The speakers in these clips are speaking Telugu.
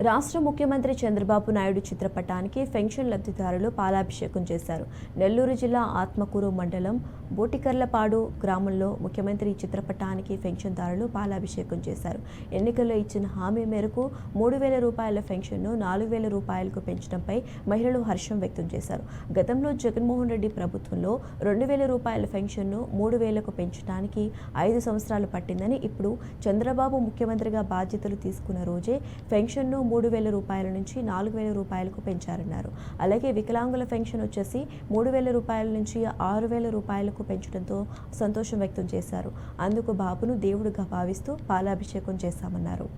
రాష్ట్ర ముఖ్యమంత్రి చంద్రబాబు నాయుడు చిత్రపటానికి పెన్షన్ లబ్ధిదారులు పాలాభిషేకం చేశారు. నెల్లూరు జిల్లా ఆత్మకూరు మండలం బోటికర్లపాడు గ్రామంలో ముఖ్యమంత్రి చిత్రపటానికి పెన్షన్దారులు పాలాభిషేకం చేశారు. ఎన్నికల్లో ఇచ్చిన హామీ మేరకు మూడు వేల రూపాయల పెన్షన్ను నాలుగు వేల రూపాయలకు పెంచడంపై మహిళలు హర్షం వ్యక్తం చేశారు. గతంలో జగన్మోహన్ రెడ్డి ప్రభుత్వంలో రెండు వేల రూపాయల పెన్షన్ను మూడు వేలకు పెంచడానికి ఐదు సంవత్సరాలు పట్టిందని ఇప్పుడు చంద్రబాబు ముఖ్యమంత్రిగా బాధ్యతలు తీసుకున్న రోజే పెన్షన్ను మూడు వేల రూపాయల నుంచి నాలుగు వేల రూపాయలకు పెంచారన్నారు. అలాగే వికలాంగుల పెన్షన్ వచ్చేసి మూడు వేల రూపాయల నుంచి ఆరు వేల రూపాయలకు పెంచడంతో సంతోషం వ్యక్తం చేశారు. అందుకు బాబును దేవుడిగా భావిస్తూ పాలాభిషేకం చేశామన్నారు.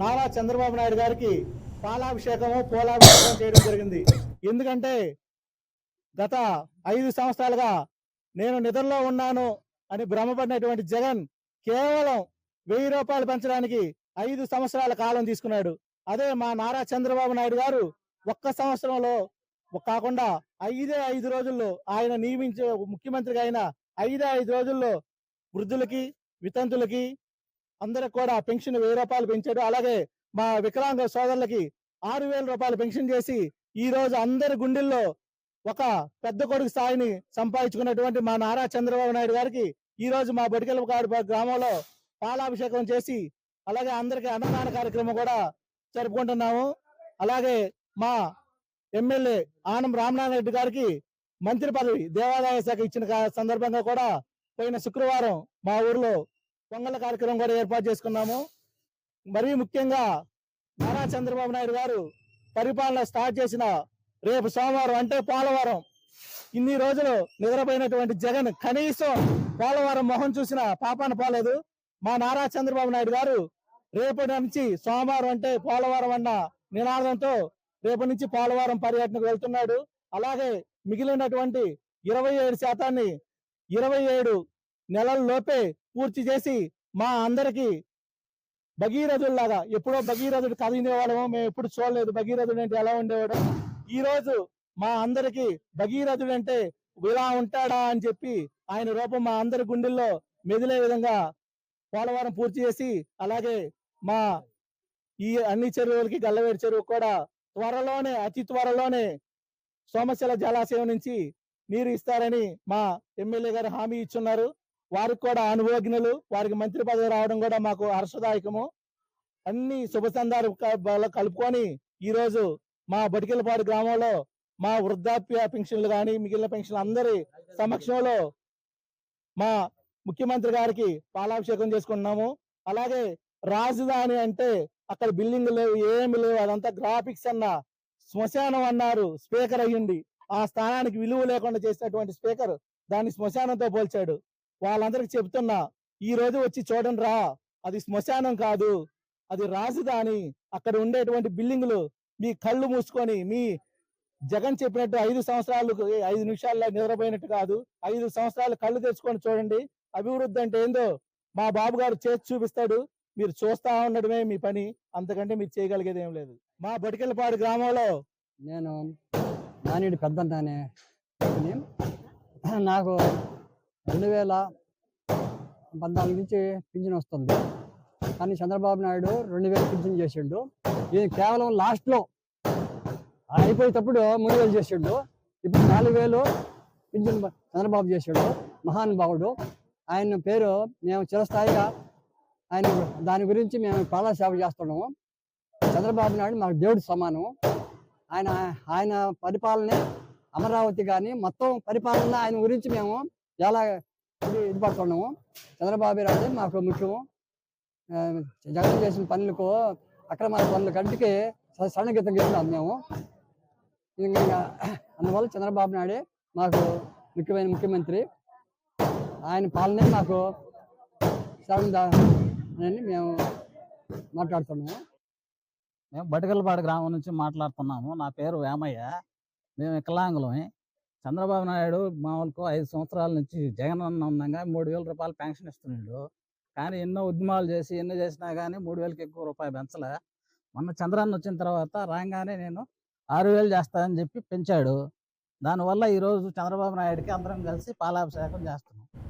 నారా చంద్రబాబు నాయుడు గారికి పాలాభిషేకము పోలాభిషేకం చేయడం జరిగింది. ఎందుకంటే గత ఐదు సంవత్సరాలుగా నేను నిద్రలో ఉన్నాను అని భ్రమపడినటువంటి జగన్ కేవలం వెయ్యి రూపాయలు పెంచడానికి ఐదు సంవత్సరాల కాలం తీసుకున్నాడు. అదే మా నారా చంద్రబాబు నాయుడు గారు ఒక్క సంవత్సరంలో కాకుండా ఐదే ఐదు రోజుల్లో ఆయన నియమించే ముఖ్యమంత్రిగా అయిన ఐదే ఐదు రోజుల్లో వృద్ధులకి వితంతులకి అందరికి కూడా పెన్షన్ వెయ్యి రూపాయలు పెంచాడు. అలాగే మా వికలాంగ సోదరులకి ఆరు వేల రూపాయలు పెన్షన్ చేసి ఈ రోజు అందరి గుండెల్లో ఒక పెద్ద కొడుకు స్థాయిని సంపాదించుకున్నటువంటి మా నారా చంద్రబాబు నాయుడు గారికి ఈ రోజు మా బొడికెలపాడు గ్రామంలో పాలాభిషేకం చేసి అలాగే అందరికి అన్నదాన కార్యక్రమం కూడా జరుపుకుంటున్నాము. అలాగే మా ఎమ్మెల్యే ఆనం రామనారాయణ రెడ్డి గారికి మంత్రి పదవి దేవాదాయ శాఖ ఇచ్చిన సందర్భంగా కూడా పోయిన శుక్రవారం మా ఊర్లో పొంగల కార్యక్రమం కూడా ఏర్పాటు చేసుకున్నాము. మరీ ముఖ్యంగా నారా చంద్రబాబు నాయుడు గారు పరిపాలన స్టార్ట్ చేసిన రేపు సోమవారం అంటే పోలవరం. ఇన్ని రోజులు నిద్రపోయినటువంటి జగన్ కనీసం పోలవరం మొహం చూసిన పాపాన పోలేదు. మా నారా చంద్రబాబు నాయుడు గారు రేపటి నుంచి సోమవారం అంటే పోలవరం అన్న నినాదంతో రేపటి నుంచి పోలవరం పర్యటనకు వెళ్తున్నాడు. అలాగే మిగిలినటువంటి ఇరవై ఏడు శాతాన్ని ఇరవై ఏడు నెలల్లోపే పూర్తి చేసి మా అందరికీ భగీరథుల్లాగా ఎప్పుడో భగీరథుడు కథ మేము ఎప్పుడు చూడలేదు. భగీరథుడు అంటే ఎలా ఉండేవాడు? ఈ రోజు మా అందరికి భగీరథుడు అంటే ఇలా ఉంటాడా అని చెప్పి ఆయన రూపం మా అందరి గుండెల్లో మెదిలే విధంగా పోలవరం పూర్తి చేసి అలాగే మా ఈ అన్ని చెరువులకి గల్లవేడి చెరువు కూడా త్వరలోనే అతి త్వరలోనే సోమశిల జలాశయం నుంచి నీరు ఇస్తారని మా ఎమ్మెల్యే గారు హామీ ఇచ్చున్నారు. వారికి కూడా అనుభవజ్ఞులు వారికి మంత్రి పదవి రావడం కూడా మాకు హర్షదాయకము. అన్ని శుభ సందాలు కలుపుకొని ఈ రోజు మా బటికెలపాడు గ్రామంలో మా వృద్ధాప్య పెన్షన్లు కానీ మిగిలిన పెన్షన్లు అందరి సమక్షంలో మా ముఖ్యమంత్రి గారికి పాలాభిషేకం చేసుకుంటున్నాము. అలాగే రాజధాని అంటే అక్కడ బిల్డింగ్ లేవు ఏమి లేవు. అదంతా గ్రాఫిక్స్ అన్న శ్మశానం అన్నారు స్పీకర్ అయ్యింది. ఆ స్థానానికి విలువ లేకుండా చేసినటువంటి స్పీకర్ దాన్ని శ్మశానంతో పోల్చాడు. వాళ్ళందరికి చెప్తున్నా ఈ రోజు వచ్చి చూడండి రా అది శ్మశానం కాదు అది రాజధాని. అక్కడ ఉండేటువంటి బిల్డింగులు మీ కళ్ళు మూసుకొని మీ జగన్ చెప్పినట్టు ఐదు సంవత్సరాలు ఐదు నిమిషాల్లో నిద్రపోయినట్టు కాదు ఐదు సంవత్సరాలు కళ్ళు తెచ్చుకొని చూడండి. అభివృద్ధి అంటే ఏందో మా బాబు గారు చేసి చూపిస్తాడు. మీరు చూస్తా ఉండడమే మీ పని. అంతకంటే మీరు చేయగలిగేది ఏం లేదు. మా బటికెలపాడు గ్రామంలో నేను నానిడి పెద్ద వ్యక్తిని. నాకు రెండు వేల పద్నాలుగు నుంచి పింఛన్ వస్తుంది. కానీ చంద్రబాబు నాయుడు రెండు వేలు పింఛన్ చేసిండు. ఇది కేవలం లాస్ట్లో అయిపోయేటప్పుడు మూడు వేలు చేసిండు. ఇప్పుడు నాలుగు వేలు పింఛన్ చంద్రబాబు చేసాడు. మహానుభావుడు. ఆయన పేరు మేము చిరస్థాయిగా ఆయన దాని గురించి మేము పాలా సేవ చేస్తున్నాము చంద్రబాబు నాయుడు మాకు దేవుడి సమానం ఆయన ఆయన పరిపాలనే అమరావతి కానీ మొత్తం పరిపాలన ఆయన గురించి మేము ఎలా ఇది పడుతున్నాము చంద్రబాబు నాయుడు మాకు ముఖ్యము. జగన్ చేసిన పనులకు అక్రమ పనుల కంటికి స- సన్నగీతం గీస్తున్నాం మేము. ఇంకా అందువల్ల చంద్రబాబు నాయుడే మాకు ముఖ్యమైన ముఖ్యమంత్రి. ఆయన పాలనే మాకు సరందా అని మేము మాట్లాడుతున్నాము. మేము బటికలపాడు గ్రామం నుంచి మాట్లాడుతున్నాము. నా పేరు వేమయ్య. మేము వికలాంగులమే. చంద్రబాబు నాయుడు మామూలుకు ఐదు సంవత్సరాల నుంచి జగన్ అన్న ఉన్నాగా మూడు వేల రూపాయలు పెన్షన్ ఇస్తున్నాడు. కానీ ఎన్నో ఉద్యమాలు చేసి ఎన్ని చేసినా కానీ మూడు వేలకి ఎక్కువ రూపాయలు పెంచలే. మొన్న చంద్రాన్ని వచ్చిన తర్వాత రాగానే నేను ఆరు వేలు చేస్తానని చెప్పి పెంచాడు. దానివల్ల ఈరోజు చంద్రబాబు నాయుడుకి అందరం కలిసి పాలాభిషేకం చేస్తున్నాం.